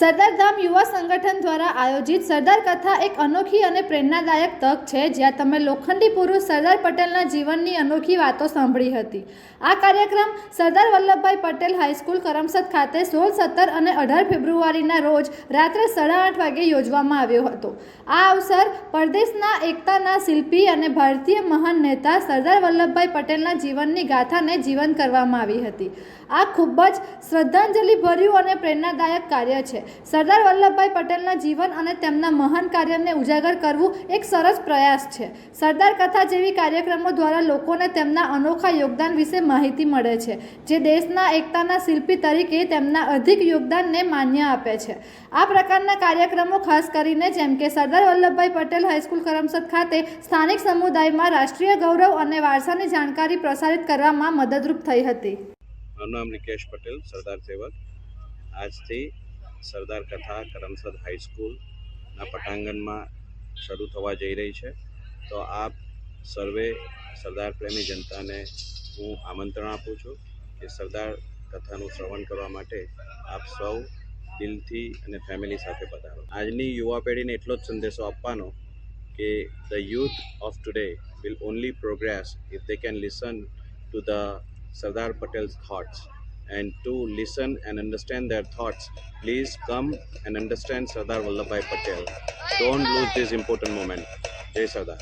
સરદારધામ યુવા સંગઠન દ્વારા આયોજિત સરદાર કથા એક અનોખી અને પ્રેરણાદાયક તક છે, જ્યાં તમે લોખંડી પુરુષ સરદાર પટેલના જીવનની અનોખી વાતો સાંભળી હતી. આ કાર્યક્રમ સરદાર વલ્લભભાઈ પટેલ હાઈસ્કૂલ કરમસદ ખાતે સોળ, સત્તર અને અઢાર ફેબ્રુઆરીના રોજ રાત્રે સાડા આઠ વાગે યોજવામાં આવ્યો હતો. આ અવસર પરદેશના એકતાના શિલ્પી અને ભારતીય મહાન નેતા સરદાર વલ્લભભાઈ પટેલના જીવનની ગાથાને જીવંત કરવામાં આવી હતી. આ ખૂબ જ શ્રદ્ધાંજલિ ભર્યું અને પ્રેરણાદાયક કાર્ય છે. સરદાર વલ્લભભાઈ પટેલના જીવન અને તેમના મહાન કાર્યને ઉજાગર કરવું એક સરસ પ્રયાસ છે. સરદાર કથા જેવી કાર્યક્રમો દ્વારા લોકોને તેમના અનોખા યોગદાન વિશે માહિતી મળે છે, જે દેશના એકતાના શિલ્પી તરીકે તેમના અધિક યોગદાનને માન્ય આપે છે. આ પ્રકારના કાર્યક્રમો ખાસ કરીને જેમ કે સરદાર વલ્લભભાઈ પટેલ હાઈસ્કૂલ કરમસદ ખાતે સ્થાનિક સમુદાયમાં રાષ્ટ્રીય ગૌરવ અને વારસાની જાણકારી પ્રસારિત કરવામાં મદદરૂપ થઈ હતી. મારું નામ નિકેશ પટેલ, સરદાર સેવક. આજથી સરદાર કથા કરમસદ હાઈસ્કૂલના પટાંગણમાં શરૂ થવા જઈ રહી છે તો આપ સર્વે સરદાર પ્રેમી જનતાને હું આમંત્રણ આપું છું કે સરદાર કથાનું શ્રવણ કરવા માટે આપ સૌ દિલથી અને ફેમિલી સાથે પધારો આજની યુવા પેઢીને એટલો જ સંદેશો આપવાનો કે the youth of today will only progress if they can listen to the Sardar Patel's thoughts. And to listen and understand their thoughts, please come and understand Sardar Vallabhbhai Patel. Don't lose this important moment. Jai Sardar.